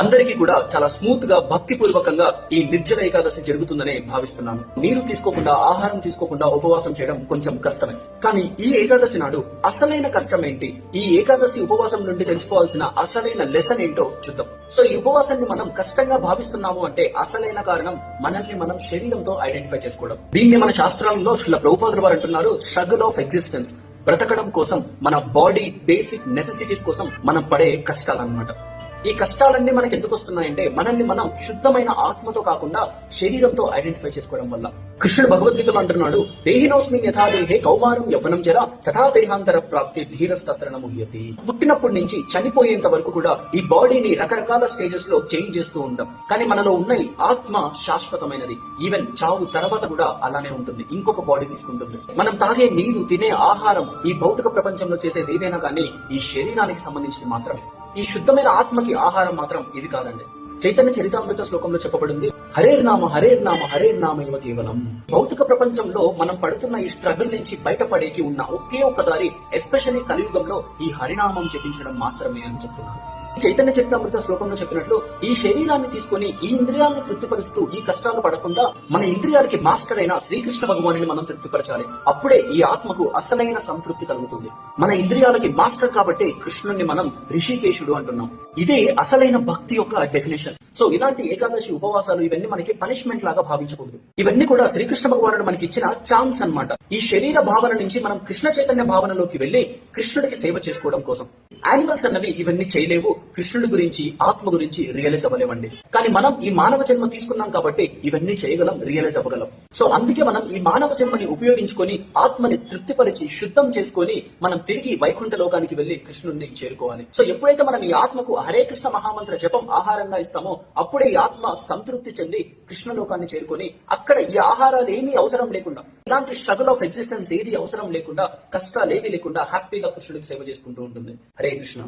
అందరికీ కూడా చాలా స్మూత్గా భక్తి పూర్వకంగా ఈ నిర్జల ఏకాదశి జరుగుతుందనే భావిస్తున్నాను. నీరు తీసుకోకుండా ఆహారం తీసుకోకుండా ఉపవాసం చేయడం కొంచెం కష్టమే. కానీ ఈ ఏకాదశి నాడు అసలైన కష్టం ఏంటి ఈ ఏకాదశి ఉపవాసం నుండి తెలుసుకోవాల్సిన అసలైన లెసన్ ఏంటో చూద్దాం. సో ఈ ఉపవాసాన్ని మనం కష్టంగా భావిస్తున్నాము అంటే అసలైన కారణం మనల్ని మనం శరీరంతో ఐడెంటిఫై చేసుకోవడం. దీన్ని మన శాస్త్రాలలో శిల ప్రభుపాదుల వారు అంటున్నారు స్ట్రగుల్ ఆఫ్ ఎగ్జిస్టెన్స్ బ్రతకడం కోసం మన బాడీ బేసిక్ నెసెసిటీస్ కోసం మనం పడే కష్టాలన్నమాట. ఈ కష్టాలన్నీ మనకి ఎందుకు వస్తున్నాయంటే మనల్ని మనం శుద్ధమైన ఆత్మతో కాకుండా శరీరంతో ఐడెంటిఫై చేసుకోవడం వల్ల. కృష్ణుడు భగవద్గీతలో అంటున్నాడు దేహినోస్మి యథా దేహే కౌమారం యవ్వనం జర తథా దేహాంతర ప్రాప్తి ధీరస్తత్రణ ముహ్యతి పుట్టినప్పటి నుంచి చనిపోయేంత వరకు కూడా ఈ బాడీని రకరకాల స్టేజెస్లో చేంజ్ చేస్తూ ఉంటాం కానీ మనలో ఉన్న ఆత్మ శాశ్వతమైనది. ఈవెన్ చావు తర్వాత కూడా అలానే ఉంటుంది. ఇంకొక బాడీ తీసుకుంటుంది. మనం తాగే నీరు తినే ఆహారం ఈ భౌతిక ప్రపంచంలో చేసేది ఏదైనా కానీ ఈ శరీరానికి సంబంధించిన మాత్రమే. ఈ శుద్ధమైన ఆత్మకి ఆహారం మాత్రం ఇది కాదండి. చైతన్య చరితామృత శ్లోకంలో చెప్పబడింది హరేర్ నామ హరేర్ నామ హరేర్ నామ ఇవ కేవలం. భౌతిక ప్రపంచంలో మనం పడుతున్న ఈ స్ట్రగుల్ నుంచి బయటపడేకి ఉన్న ఒకే ఒక్క దారి ఎస్పెషల్లీ కలియుగంలో ఈ హరినామం జపించడం మాత్రమే అని చెప్తున్నాను చైతన్య చరితామృత శ్లోకంలో చెప్పినట్లు ఈ శరీరాన్ని తీసుకొని ఈ ఇంద్రియాలను తృప్తిపరుస్తూ ఈ కష్టాలు పడకుండా మన ఇంద్రియాలకి మాస్టర్ అయిన శ్రీకృష్ణ భగవాను మనం తృప్తిపరచాలి. అప్పుడే ఈ ఆత్మకు అసలైన సంతృప్తి కలుగుతుంది. మన ఇంద్రియాలకి మాస్టర్ కాబట్టి కృష్ణుణ్ణి మనం ఋషికేశుడు అంటున్నాం. ఇదే అసలైన భక్తి యొక్క డెఫినేషన్ సో ఇలాంటి ఏకాదశి ఉపవాసాలు ఇవన్నీ మనకి పనిష్మెంట్ లాగా భావించకూడదు. ఇవన్నీ కూడా శ్రీకృష్ణ భగవానుడు మనకి ఇచ్చిన ఛాన్స్ అన్నమాట. ఈ శరీర భావన నుంచి మనం కృష్ణ చైతన్య భావనలోకి వెళ్ళి కృష్ణుడికి సేవ చేసుకోవడం కోసం. యానిమల్స్ అన్నవి ఇవన్నీ చేయలేవు. కృష్ణుడి గురించి ఆత్మ గురించి రియలైజ్ అవ్వలేమండి. కానీ మనం ఈ మానవ జన్మ తీసుకున్నాం కాబట్టి ఇవన్నీ చేయగలం రియలైజ్ అవ్వగలం. సో అందుకే మనం ఈ మానవ జన్మని ఉపయోగించుకొని ఆత్మని తృప్తిపరిచి శుద్ధం చేసుకొని మనం తిరిగి వైకుంఠ లోకానికి వెళ్ళి కృష్ణుడిని చేరుకోవాలి. సో ఎప్పుడైతే మనం ఈ ఆత్మకు హరే కృష్ణ మహామంత్ర జపం ఆహారంగా ఇస్తామో అప్పుడే ఈ ఆత్మ సంతృప్తి చెంది కృష్ణ లోకాన్ని చేరుకొని అక్కడ ఈ ఆహారాలు ఏమీ అవసరం లేకుండా ఇలాంటి స్ట్రగుల్ ఆఫ్ ఎగ్జిస్టెన్స్ ఏది అవసరం లేకుండా కష్టాలు ఏమీ లేకుండా హ్యాపీగా కృష్ణుడికి సేవ చేసుకుంటూ ఉంటుంది. హరే కృష్ణ.